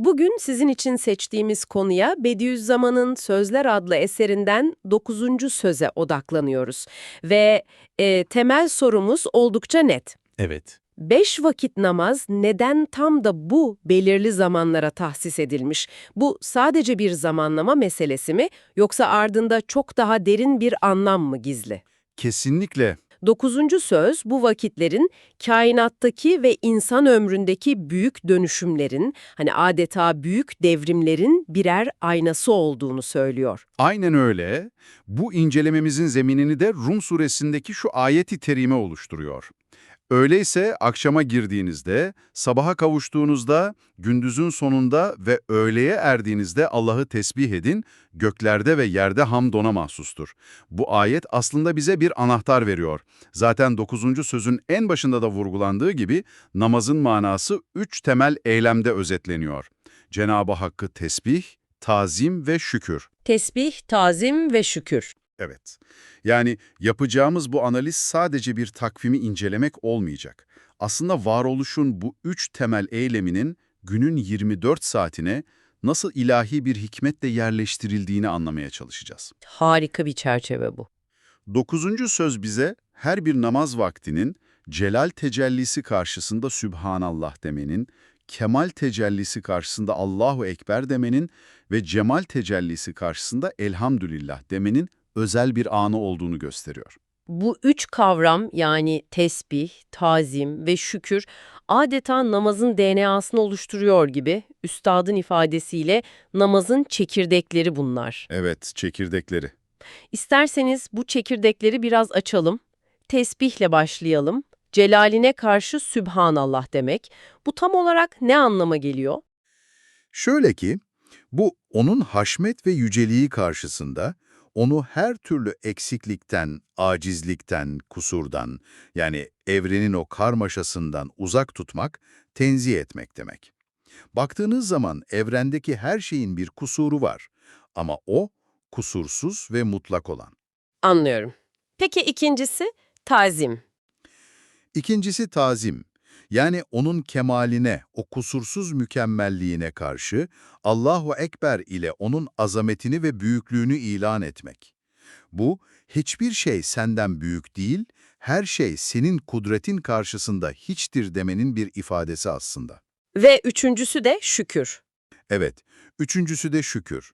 Bugün sizin için seçtiğimiz konuya Bediüzzaman'ın Sözler adlı eserinden 9. söze odaklanıyoruz. Ve e, temel sorumuz oldukça net. Evet. Beş vakit namaz neden tam da bu belirli zamanlara tahsis edilmiş? Bu sadece bir zamanlama meselesi mi yoksa ardında çok daha derin bir anlam mı gizli? Kesinlikle. Dokuzuncu söz bu vakitlerin kainattaki ve insan ömründeki büyük dönüşümlerin, hani adeta büyük devrimlerin birer aynası olduğunu söylüyor. Aynen öyle. Bu incelememizin zeminini de Rum suresindeki şu ayeti terime oluşturuyor. Öyleyse akşama girdiğinizde, sabaha kavuştuğunuzda, gündüzün sonunda ve öğleye erdiğinizde Allah'ı tesbih edin, göklerde ve yerde hamd ona mahsustur. Bu ayet aslında bize bir anahtar veriyor. Zaten 9. sözün en başında da vurgulandığı gibi namazın manası üç temel eylemde özetleniyor. Cenab-ı Hakk'ı tesbih, tazim ve şükür. Tesbih, tazim ve şükür. Evet. Yani yapacağımız bu analiz sadece bir takvimi incelemek olmayacak. Aslında varoluşun bu üç temel eyleminin günün 24 saatine nasıl ilahi bir hikmetle yerleştirildiğini anlamaya çalışacağız. Harika bir çerçeve bu. Dokuzuncu söz bize her bir namaz vaktinin celal tecellisi karşısında Sübhanallah demenin, kemal tecellisi karşısında Allahu Ekber demenin ve cemal tecellisi karşısında Elhamdülillah demenin özel bir anı olduğunu gösteriyor. Bu üç kavram yani tesbih, tazim ve şükür adeta namazın DNA'sını oluşturuyor gibi üstadın ifadesiyle namazın çekirdekleri bunlar. Evet, çekirdekleri. İsterseniz bu çekirdekleri biraz açalım. Tesbihle başlayalım. Celaline karşı Sübhanallah demek. Bu tam olarak ne anlama geliyor? Şöyle ki, bu onun haşmet ve yüceliği karşısında onu her türlü eksiklikten, acizlikten, kusurdan, yani evrenin o karmaşasından uzak tutmak, tenzih etmek demek. Baktığınız zaman evrendeki her şeyin bir kusuru var ama o kusursuz ve mutlak olan. Anlıyorum. Peki ikincisi tazim. İkincisi tazim. Yani onun kemaline, o kusursuz mükemmelliğine karşı Allahu Ekber ile onun azametini ve büyüklüğünü ilan etmek. Bu, hiçbir şey senden büyük değil, her şey senin kudretin karşısında hiçtir demenin bir ifadesi aslında. Ve üçüncüsü de şükür. Evet, üçüncüsü de şükür.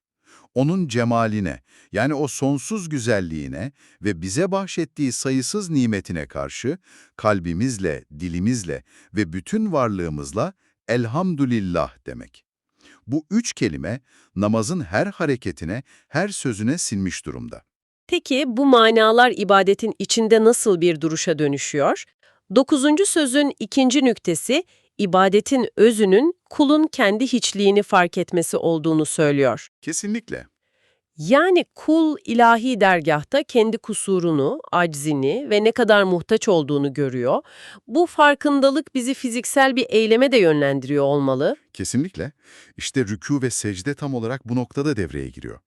Onun cemaline, yani o sonsuz güzelliğine ve bize bahşettiği sayısız nimetine karşı kalbimizle, dilimizle ve bütün varlığımızla elhamdülillah demek. Bu üç kelime namazın her hareketine, her sözüne sinmiş durumda. Peki bu manalar ibadetin içinde nasıl bir duruşa dönüşüyor? Dokuzuncu sözün ikinci nüktesi, ibadetin özünün kulun kendi hiçliğini fark etmesi olduğunu söylüyor. Kesinlikle. Yani kul ilahi dergahta kendi kusurunu, aczini ve ne kadar muhtaç olduğunu görüyor. Bu farkındalık bizi fiziksel bir eyleme de yönlendiriyor olmalı. Kesinlikle. İşte rükû ve secde tam olarak bu noktada devreye giriyor.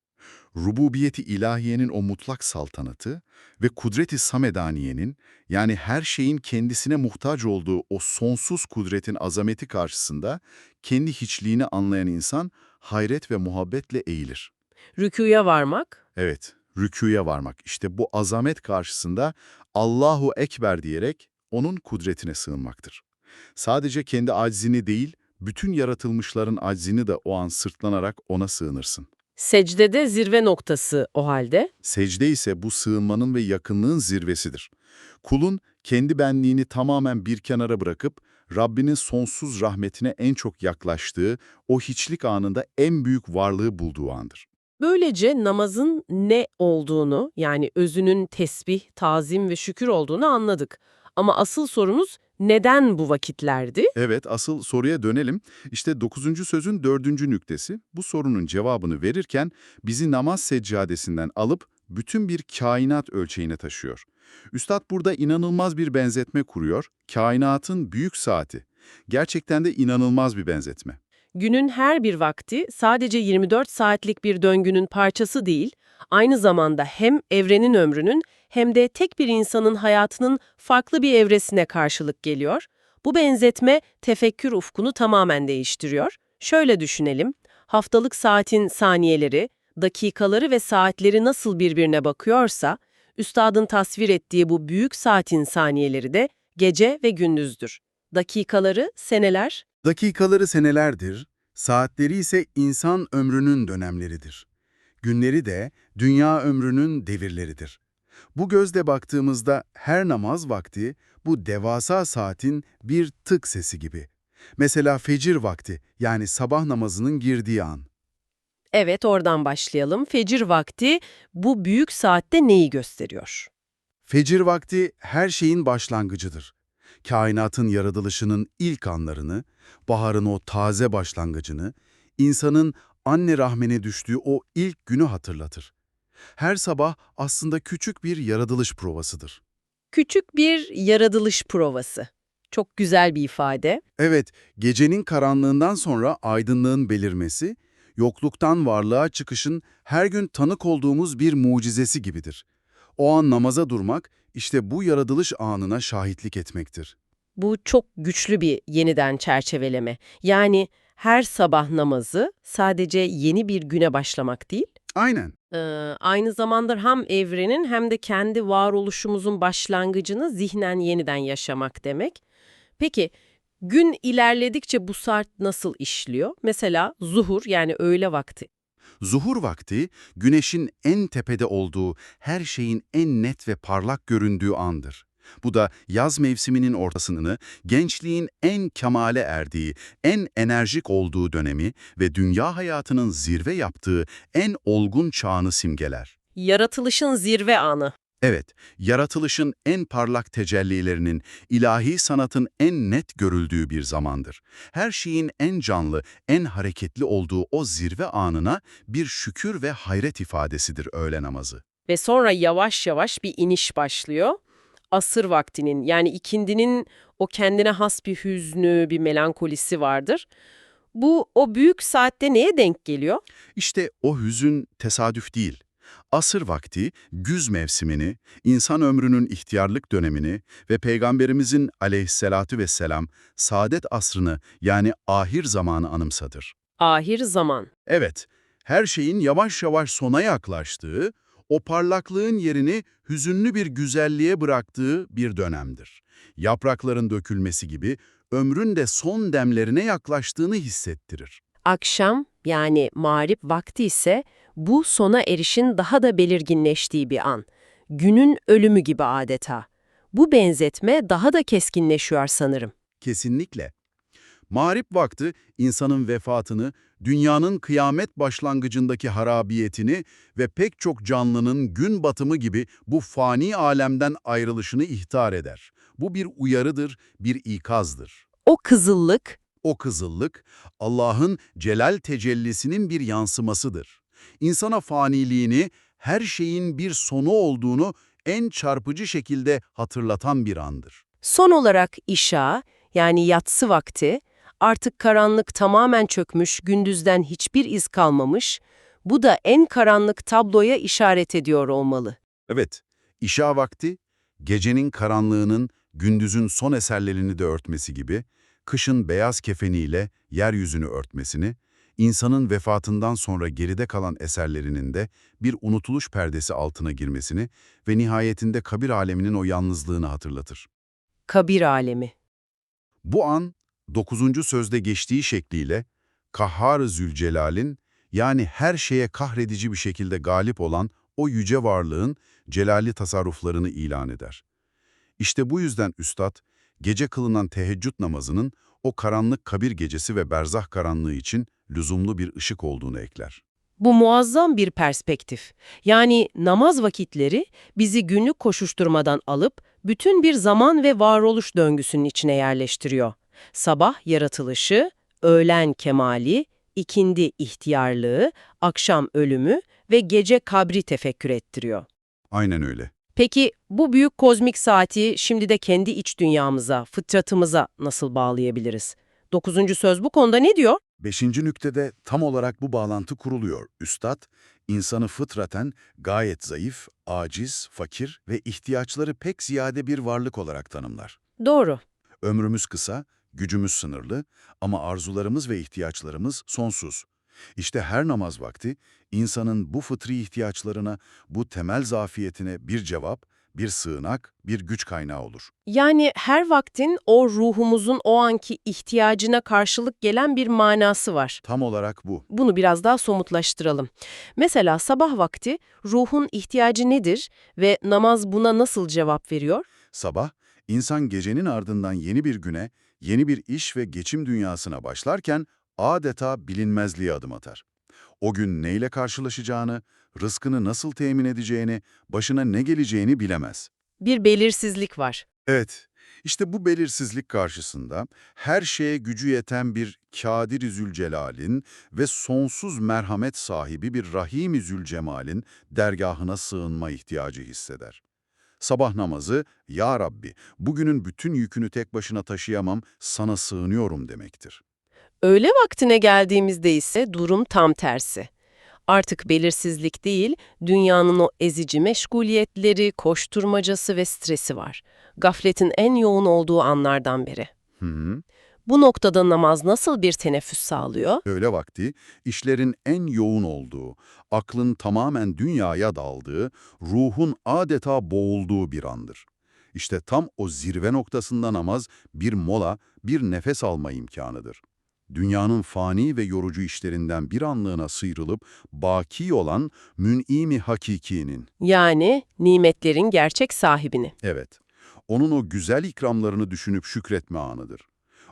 Rububiyeti ilahiyenin o mutlak saltanatı ve kudreti samedaniyenin yani her şeyin kendisine muhtaç olduğu o sonsuz kudretin azameti karşısında kendi hiçliğini anlayan insan hayret ve muhabbetle eğilir. Rüküye varmak, Evet, rükûya varmak işte bu azamet karşısında Allahu Ekber diyerek onun kudretine sığınmaktır. Sadece kendi aczini değil, bütün yaratılmışların aczini de o an sırtlanarak ona sığınırsın. Secdede zirve noktası o halde. Secde ise bu sığınmanın ve yakınlığın zirvesidir. Kulun kendi benliğini tamamen bir kenara bırakıp Rabbinin sonsuz rahmetine en çok yaklaştığı, o hiçlik anında en büyük varlığı bulduğu andır. Böylece namazın ne olduğunu yani özünün tesbih, tazim ve şükür olduğunu anladık. Ama asıl sorumuz neden bu vakitlerdi? Evet, asıl soruya dönelim. İşte 9. sözün 4. nüktesi bu sorunun cevabını verirken bizi namaz seccadesinden alıp bütün bir kainat ölçeğine taşıyor. Üstad burada inanılmaz bir benzetme kuruyor. Kainatın büyük saati. Gerçekten de inanılmaz bir benzetme. Günün her bir vakti sadece 24 saatlik bir döngünün parçası değil, aynı zamanda hem evrenin ömrünün hem de tek bir insanın hayatının farklı bir evresine karşılık geliyor. Bu benzetme tefekkür ufkunu tamamen değiştiriyor. Şöyle düşünelim. Haftalık saatin saniyeleri, dakikaları ve saatleri nasıl birbirine bakıyorsa, üstadın tasvir ettiği bu büyük saatin saniyeleri de gece ve gündüzdür. Dakikaları seneler, Dakikaları senelerdir, saatleri ise insan ömrünün dönemleridir. Günleri de dünya ömrünün devirleridir. Bu gözle baktığımızda her namaz vakti bu devasa saatin bir tık sesi gibi. Mesela fecir vakti yani sabah namazının girdiği an. Evet, oradan başlayalım. Fecir vakti bu büyük saatte neyi gösteriyor? Fecir vakti her şeyin başlangıcıdır. Kainatın yaratılışının ilk anlarını, baharın o taze başlangıcını, insanın anne rahmine düştüğü o ilk günü hatırlatır. Her sabah aslında küçük bir yaratılış provasıdır. Küçük bir yaratılış provası. Çok güzel bir ifade. Evet, gecenin karanlığından sonra aydınlığın belirmesi, yokluktan varlığa çıkışın her gün tanık olduğumuz bir mucizesi gibidir. O an namaza durmak, işte bu yaratılış anına şahitlik etmektir. Bu çok güçlü bir yeniden çerçeveleme. Yani her sabah namazı sadece yeni bir güne başlamak değil, Aynen. Ee, aynı zamanda hem evrenin hem de kendi varoluşumuzun başlangıcını zihnen yeniden yaşamak demek. Peki gün ilerledikçe bu saat nasıl işliyor? Mesela zuhur yani öğle vakti. Zuhur vakti, güneşin en tepede olduğu, her şeyin en net ve parlak göründüğü andır. Bu da yaz mevsiminin ortasını, gençliğin en kemale erdiği, en enerjik olduğu dönemi ve dünya hayatının zirve yaptığı en olgun çağını simgeler. Yaratılışın zirve anı. Evet, yaratılışın en parlak tecellilerinin, ilahi sanatın en net görüldüğü bir zamandır. Her şeyin en canlı, en hareketli olduğu o zirve anına bir şükür ve hayret ifadesidir öğle namazı. Ve sonra yavaş yavaş bir iniş başlıyor. Asır vaktinin yani ikindinin o kendine has bir hüznü, bir melankolisi vardır. Bu o büyük saatte neye denk geliyor? İşte o hüzün tesadüf değil. Asır vakti, güz mevsimini, insan ömrünün ihtiyarlık dönemini ve Peygamberimizin aleyhissalatu vesselam saadet asrını yani ahir zamanı anımsadır. Ahir zaman. Evet, her şeyin yavaş yavaş sona yaklaştığı, o parlaklığın yerini hüzünlü bir güzelliğe bıraktığı bir dönemdir. Yaprakların dökülmesi gibi ömrün de son demlerine yaklaştığını hissettirir. Akşam yani mağrip vakti ise bu sona erişin daha da belirginleştiği bir an. Günün ölümü gibi adeta. Bu benzetme daha da keskinleşiyor sanırım. Kesinlikle. Mağrip vakti insanın vefatını, dünyanın kıyamet başlangıcındaki harabiyetini ve pek çok canlının gün batımı gibi bu fani alemden ayrılışını ihtar eder. Bu bir uyarıdır, bir ikazdır. O kızıllık, O kızıllık, Allah'ın celal tecellisinin bir yansımasıdır. İnsana faniliğini, her şeyin bir sonu olduğunu en çarpıcı şekilde hatırlatan bir andır. son olarak işa yani yatsı vakti, artık karanlık tamamen çökmüş, gündüzden hiçbir iz kalmamış, bu da en karanlık tabloya işaret ediyor olmalı. Evet, işa vakti, gecenin karanlığının gündüzün son eserlerini de örtmesi gibi, kışın beyaz kefeniyle yeryüzünü örtmesini, insanın vefatından sonra geride kalan eserlerinin de bir unutuluş perdesi altına girmesini ve nihayetinde kabir aleminin o yalnızlığını hatırlatır. Kabir alemi. Bu an, 9. sözde geçtiği şekliyle, Kahhar-ı Zülcelal'in, yani her şeye kahredici bir şekilde galip olan o yüce varlığın celali tasarruflarını ilan eder. İşte bu yüzden Üstad, gece kılınan teheccüd namazının o karanlık kabir gecesi ve berzah karanlığı için lüzumlu bir ışık olduğunu ekler. Bu muazzam bir perspektif. Yani namaz vakitleri bizi günlük koşuşturmadan alıp bütün bir zaman ve varoluş döngüsünün içine yerleştiriyor. Sabah yaratılışı, öğlen kemali, ikindi ihtiyarlığı, akşam ölümü ve gece kabri tefekkür ettiriyor. Aynen öyle. Peki bu büyük kozmik saati şimdi de kendi iç dünyamıza, fıtratımıza nasıl bağlayabiliriz? Dokuzuncu söz bu konuda ne diyor? Beşinci nüktede tam olarak bu bağlantı kuruluyor. Üstad, insanı fıtraten gayet zayıf, aciz, fakir ve ihtiyaçları pek ziyade bir varlık olarak tanımlar. Doğru. Ömrümüz kısa, Gücümüz sınırlı ama arzularımız ve ihtiyaçlarımız sonsuz. İşte her namaz vakti insanın bu fıtri ihtiyaçlarına, bu temel zafiyetine bir cevap, bir sığınak, bir güç kaynağı olur. Yani her vaktin o ruhumuzun o anki ihtiyacına karşılık gelen bir manası var. Tam olarak bu. Bunu biraz daha somutlaştıralım. Mesela sabah vakti ruhun ihtiyacı nedir ve namaz buna nasıl cevap veriyor? Sabah, insan gecenin ardından yeni bir güne, yeni bir iş ve geçim dünyasına başlarken adeta bilinmezliğe adım atar. O gün neyle karşılaşacağını, rızkını nasıl temin edeceğini, başına ne geleceğini bilemez. Bir belirsizlik var. Evet, işte bu belirsizlik karşısında her şeye gücü yeten bir Kadir-i Zülcelal'in ve sonsuz merhamet sahibi bir Rahim-i Zülcemal'in dergahına sığınma ihtiyacı hisseder. Sabah namazı, Ya Rabbi, bugünün bütün yükünü tek başına taşıyamam, sana sığınıyorum demektir. Öğle vaktine geldiğimizde ise durum tam tersi. Artık belirsizlik değil, dünyanın o ezici meşguliyetleri, koşturmacası ve stresi var. Gafletin en yoğun olduğu anlardan biri. Hı hı. Bu noktada namaz nasıl bir teneffüs sağlıyor? Öğle vakti, işlerin en yoğun olduğu, aklın tamamen dünyaya daldığı, ruhun adeta boğulduğu bir andır. İşte tam o zirve noktasında namaz bir mola, bir nefes alma imkanıdır. Dünyanın fani ve yorucu işlerinden bir anlığına sıyrılıp baki olan mün'imi hakikinin, Yani nimetlerin gerçek sahibini. evet, onun o güzel ikramlarını düşünüp şükretme anıdır.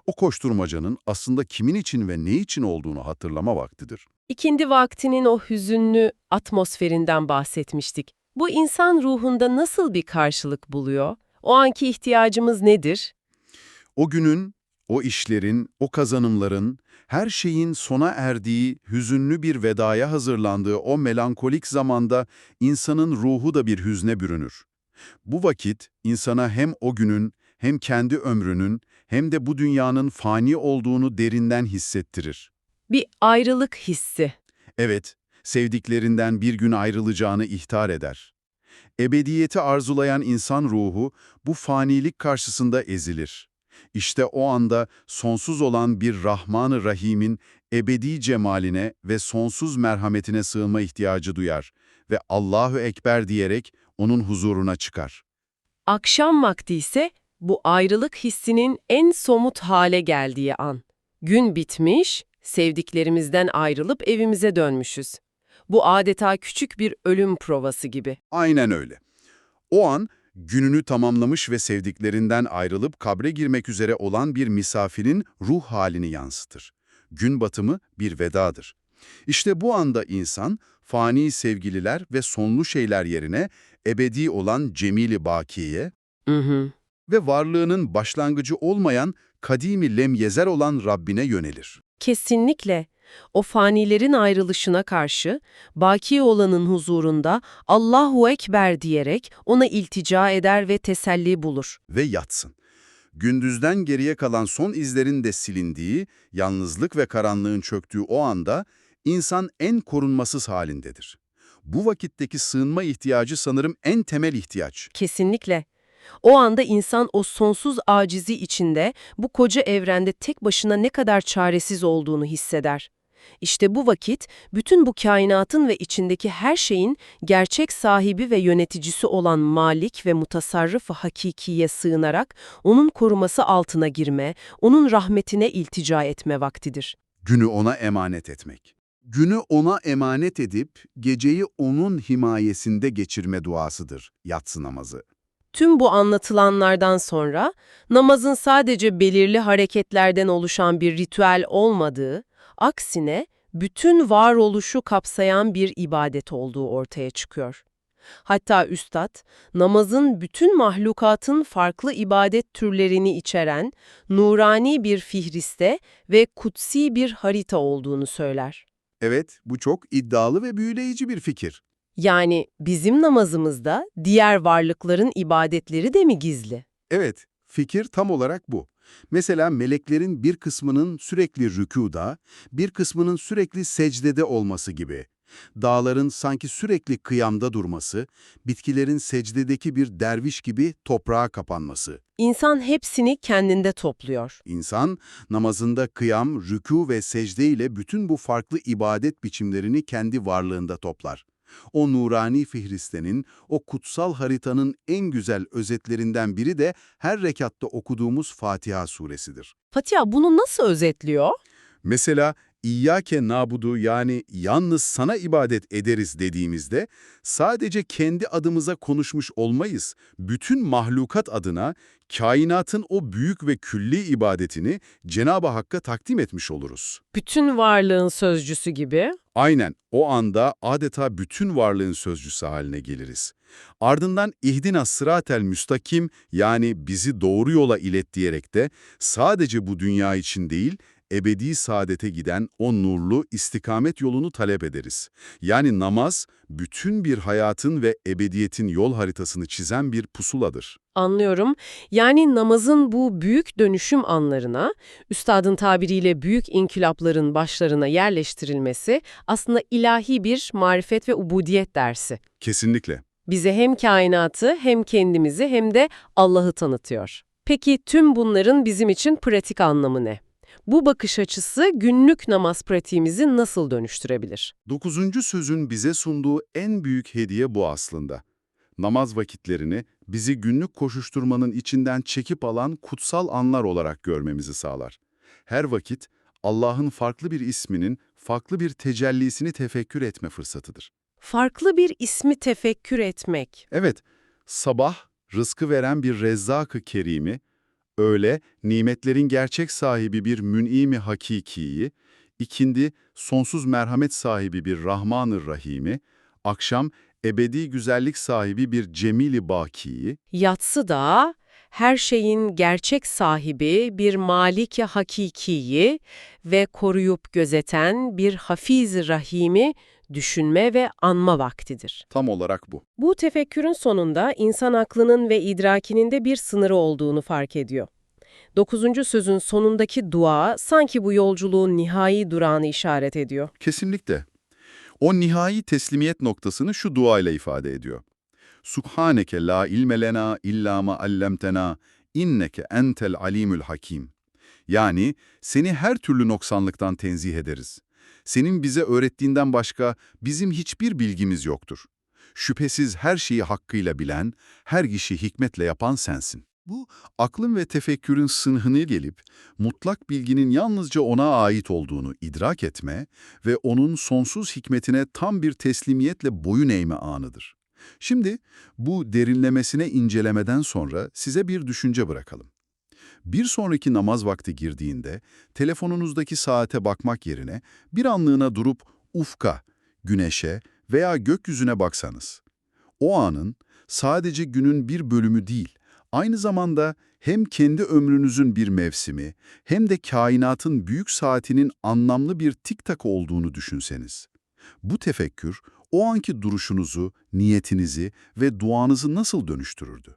O koşturmacanın aslında kimin için ve ne için olduğunu hatırlama vaktidir. İkindi vaktinin o hüzünlü atmosferinden bahsetmiştik. Bu insan ruhunda nasıl bir karşılık buluyor? O anki ihtiyacımız nedir? O günün, o işlerin, o kazanımların, her şeyin sona erdiği, hüzünlü bir vedaya hazırlandığı o melankolik zamanda insanın ruhu da bir hüzne bürünür. Bu vakit insana hem o günün, hem kendi ömrünün, hem de bu dünyanın fani olduğunu derinden hissettirir. Bir ayrılık hissi. Evet, sevdiklerinden bir gün ayrılacağını ihtar eder. Ebediyeti arzulayan insan ruhu bu fanilik karşısında ezilir. İşte o anda sonsuz olan bir Rahman-ı Rahim'in ebedi cemaline ve sonsuz merhametine sığınma ihtiyacı duyar ve Allahu Ekber diyerek onun huzuruna çıkar. Akşam vakti ise bu ayrılık hissinin en somut hale geldiği an. Gün bitmiş, sevdiklerimizden ayrılıp evimize dönmüşüz. Bu adeta küçük bir ölüm provası gibi. Aynen öyle. O an gününü tamamlamış ve sevdiklerinden ayrılıp kabre girmek üzere olan bir misafirin ruh halini yansıtır. Gün batımı bir vedadır. İşte bu anda insan, fani sevgililer ve sonlu şeyler yerine ebedi olan cemili bakiye Hı hı. Ve varlığının başlangıcı olmayan kadimi lemyezer olan Rabbine yönelir. Kesinlikle. O fanilerin ayrılışına karşı, baki olanın huzurunda Allahu Ekber diyerek ona iltica eder ve teselli bulur. ve yatsın. Gündüzden geriye kalan son izlerin de silindiği, yalnızlık ve karanlığın çöktüğü o anda insan en korunmasız halindedir. Bu vakitteki sığınma ihtiyacı sanırım en temel ihtiyaç. Kesinlikle. O anda insan o sonsuz acizi içinde bu koca evrende tek başına ne kadar çaresiz olduğunu hisseder. İşte bu vakit bütün bu kainatın ve içindeki her şeyin gerçek sahibi ve yöneticisi olan Malik ve mutasarrıf hakikiye sığınarak onun koruması altına girme, onun rahmetine iltica etme vaktidir. Günü ona emanet etmek. Günü ona emanet edip geceyi onun himayesinde geçirme duasıdır yatsı namazı. Tüm bu anlatılanlardan sonra namazın sadece belirli hareketlerden oluşan bir ritüel olmadığı, aksine bütün varoluşu kapsayan bir ibadet olduğu ortaya çıkıyor. Hatta üstad, namazın bütün mahlukatın farklı ibadet türlerini içeren nurani bir fihriste ve kutsi bir harita olduğunu söyler. Evet, bu çok iddialı ve büyüleyici bir fikir. Yani bizim namazımızda diğer varlıkların ibadetleri de mi gizli? Evet, fikir tam olarak bu. Mesela meleklerin bir kısmının sürekli rükuda, bir kısmının sürekli secdede olması gibi. Dağların sanki sürekli kıyamda durması, bitkilerin secdedeki bir derviş gibi toprağa kapanması. İnsan hepsini kendinde topluyor. İnsan, namazında kıyam, rükû ve secde ile bütün bu farklı ibadet biçimlerini kendi varlığında toplar. O nurani fihristenin, o kutsal haritanın en güzel özetlerinden biri de her rekatta okuduğumuz Fatiha suresidir. Fatiha bunu nasıl özetliyor? Mesela İyyâke nabudu yani yalnız sana ibadet ederiz dediğimizde sadece kendi adımıza konuşmuş olmayız. Bütün mahlukat adına kainatın o büyük ve külli ibadetini Cenab-ı Hakk'a takdim etmiş oluruz. Bütün varlığın sözcüsü gibi. Aynen o anda adeta bütün varlığın sözcüsü haline geliriz. Ardından ihdina sıratel müstakim yani bizi doğru yola ilet diyerek de sadece bu dünya için değil, ebedi saadete giden o nurlu istikamet yolunu talep ederiz. Yani namaz, bütün bir hayatın ve ebediyetin yol haritasını çizen bir pusuladır. Anlıyorum. Yani namazın bu büyük dönüşüm anlarına, üstadın tabiriyle büyük inkılapların başlarına yerleştirilmesi aslında ilahi bir marifet ve ubudiyet dersi. Kesinlikle. Bize hem kainatı hem kendimizi hem de Allah'ı tanıtıyor. Peki tüm bunların bizim için pratik anlamı ne? Bu bakış açısı günlük namaz pratiğimizi nasıl dönüştürebilir? Dokuzuncu sözün bize sunduğu en büyük hediye bu aslında. Namaz vakitlerini bizi günlük koşuşturmanın içinden çekip alan kutsal anlar olarak görmemizi sağlar. Her vakit Allah'ın farklı bir isminin, farklı bir tecellisini tefekkür etme fırsatıdır. Farklı bir ismi tefekkür etmek. Evet, sabah rızkı veren bir Rezzak-ı Kerim'i, öğle nimetlerin gerçek sahibi bir Mün'im-i Hakiki'yi, ikindi sonsuz merhamet sahibi bir Rahman-ı Rahim'i, akşam ebedi güzellik sahibi bir Cemil-i Baki'yi, Yatsı da her şeyin gerçek sahibi bir Malik-i Hakiki'yi ve koruyup gözeten bir Hafiz-i Rahim'i düşünme ve anma vaktidir. tam olarak bu. Bu tefekkürün sonunda insan aklının ve idrakinin de bir sınırı olduğunu fark ediyor. Dokuzuncu sözün sonundaki dua sanki bu yolculuğun nihai durağını işaret ediyor. Kesinlikle. O nihai teslimiyet noktasını şu duayla ifade ediyor. Subhaneke la ilme lena illa ma allamtena inneke entel alimül hakim. Yani seni her türlü noksanlıktan tenzih ederiz. Senin bize öğrettiğinden başka bizim hiçbir bilgimiz yoktur. Şüphesiz her şeyi hakkıyla bilen, her işi hikmetle yapan sensin. Bu, aklın ve tefekkürün sınıhını gelip, mutlak bilginin yalnızca ona ait olduğunu idrak etme ve onun sonsuz hikmetine tam bir teslimiyetle boyun eğme anıdır. Şimdi bu derinlemesine incelemeden sonra size bir düşünce bırakalım. Bir sonraki namaz vakti girdiğinde telefonunuzdaki saate bakmak yerine bir anlığına durup ufka, güneşe veya gökyüzüne baksanız. O anın sadece günün bir bölümü değil, aynı zamanda hem kendi ömrünüzün bir mevsimi hem de kainatın büyük saatinin anlamlı bir tik-tak olduğunu düşünseniz. Bu tefekkür o anki duruşunuzu, niyetinizi ve duanızı nasıl dönüştürürdü?